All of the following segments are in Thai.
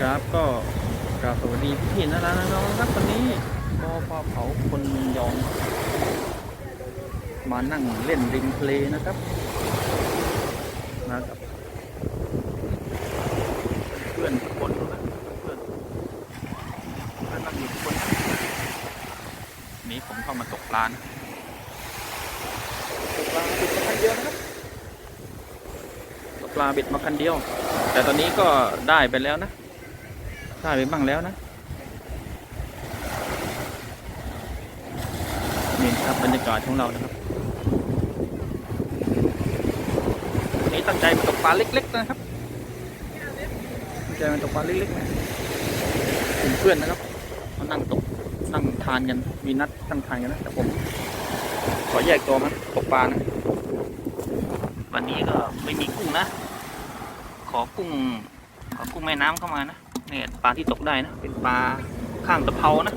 ครับก็กราบสวัสดีพี่ๆนะนะน้องๆครับวันนี้ก็พอเผาคนยอง มานั่งเล่นริมทะเลนะครับนะครับ เพื่อนทุกคนนะเพื่อนเพื่อนนั่งอยู่ทุกคนนะนี้ผมเข้ามาตกปลานะตกปลาบิดมาคันเดียวนะครับตกปลาบิดมาคันเดียว แต่ตอนนี้ก็ได้ไปแล้วนะ ได้ไปบ้างแล้วนะนี่ครับบรรยากาศของเรานะครับวันนี้ตั้งใจมาตกปลาเล็ก ๆ นะครับตั้งใจมาตกปลาเล็กๆนะเพื่อนนะครับมานั่งตกนั่งทานกันมีนัดนั่งทานกันนะแต่ผม ขอแยกตัวมาตกปลานะวันนี้ก็ไม่มีกุ้งนะ ขอกุ้งขอกุ้งแม่น้ำเข้ามานะ เนี่ยปลาที่ตกได้นะ เป็นปลาข้างตะเภานะ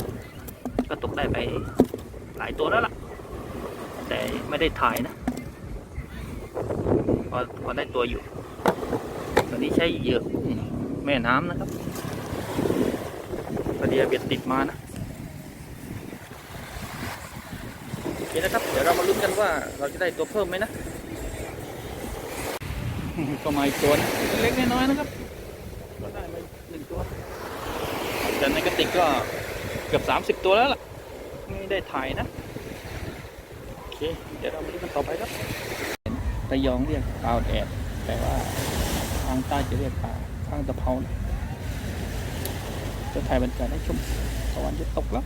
ก็ตกได้ไปหลายตัวแล้วล่ะ แต่ไม่ได้ถ่ายนะพอพอได้ตัวอยู่ ตอนนี้ใช้เหยื่อกุ้งแม่น้ำนะครับพอดีเอาเบียดติดมานะโอเคนะครับ เดี๋ยวเรามาลุ้นกันว่าเราจะได้ตัวเพิ่มไหมนะ ก็มาอีกตัวนะเล็กๆน้อยๆนะครับ ก็ได้มาหนึ่งตัว แต่ในกระติกก็เกือบสามสิบตัวแล้วล่ะ ไม่ได้ถ่ายนะ โอเค เดี๋ยวเราไปดูกันต่อไปครับตะยองเรียกปลาแดด แต่ว่าทางใต้จะเรียกปลาข้างตะเภานะจะถ่ายบรรยากาศให้ชมตะวันจะตกแล้ว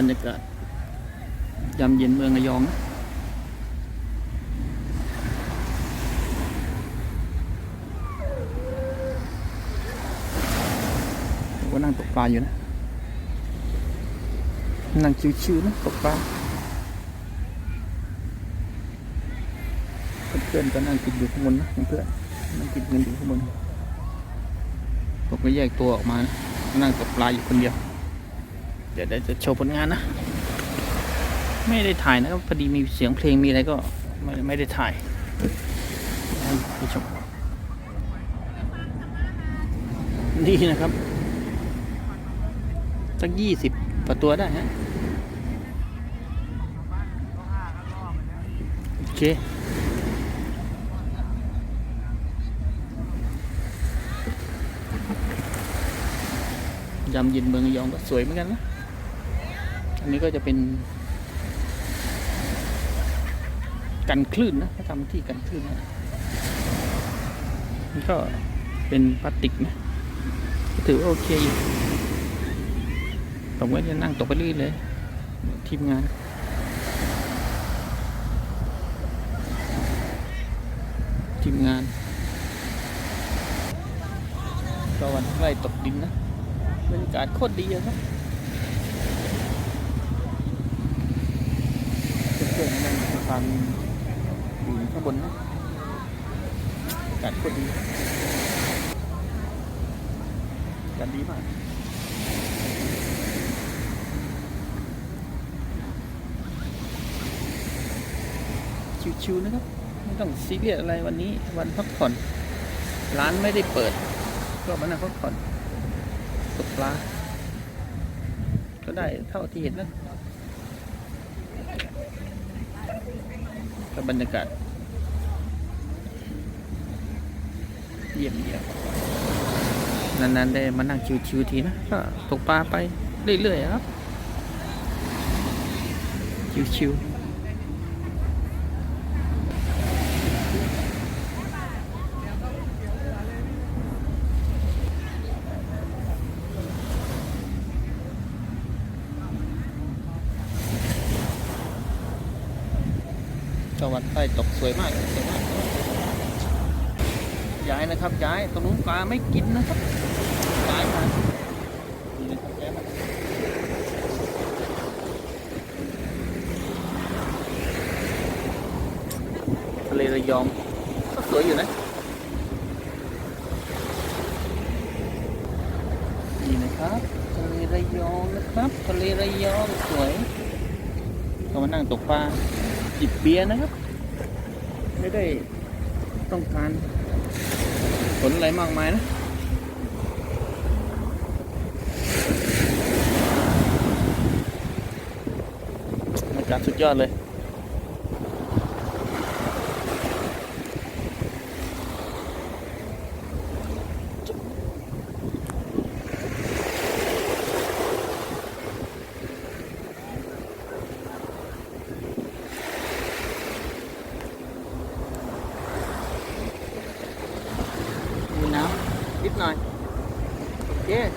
บรรยากาศยามเย็นเมืองระยองนะก็นั่งตกปลาอยู่นะ นั่งชิวๆนะตกปลาเพื่อนๆก็นั่งกินอยู่ข้างบนนะเพื่อนๆนั่งกินกันอยู่ข้างบนผมก็แยกตัวออกมานะนั่งตกปลาอยู่คนเดียว เดี๋ยวจะโชว์ผลงานนะ ไม่ได้ถ่ายนะครับพอดีมีเสียงเพลงมีอะไรก็ไม่ไม่ได้ถ่ายให้ให้ชมนี่นะครับสักยี่สิบกว่าตัวได้ฮะโอเคยำเย็นเมืองยองก็สวยเหมือนกันนะ อันนี้ก็จะเป็น กันคลื่นนะเขาทำที่กันคลื่นนะนี่ก็เป็นพลาสติกนะถือว่าโอเคอยู่ผมก็จะนั่งตกไปเรื่อยเลย ทีมงานทีมงานก็วันใกล้ตกดินนะบรรยากาศโคตรดีอะครับ เพื่อน ๆนั่งทานอยู่ข้างบนนะอากาศโคตรดีอากาศดีมากชิวๆนะครับ ไม่ต้องซีเรียสอะไรวันนี้วันพักผ่อน ร้านไม่ได้เปิด ก็มานั่งพักผ่อนตกปลา ก็ได้เท่าที่เห็นนะ กับบรรยากาศเยี่ยมเยี่ยมนานๆได้มานั่งชิวๆทีนะก็ตกปลาไปเรื่อยๆครับ ชิวๆ วันใต้ตกสวยมากสวยมากย้ายนะครับย้ายตรงนู้นปลาไม่กินนะครับย้ายนครับทะเลระยองก็สวยอยู่นะนี่นะครับทะเลระยองนะครับทะเลระยองสวยก็มานั่งตกปลา จิบเบียร์นะครับ ไม่ได้ต้องการผลอะไรมากมายนะอากาศสุดยอดเลย No. Yeah.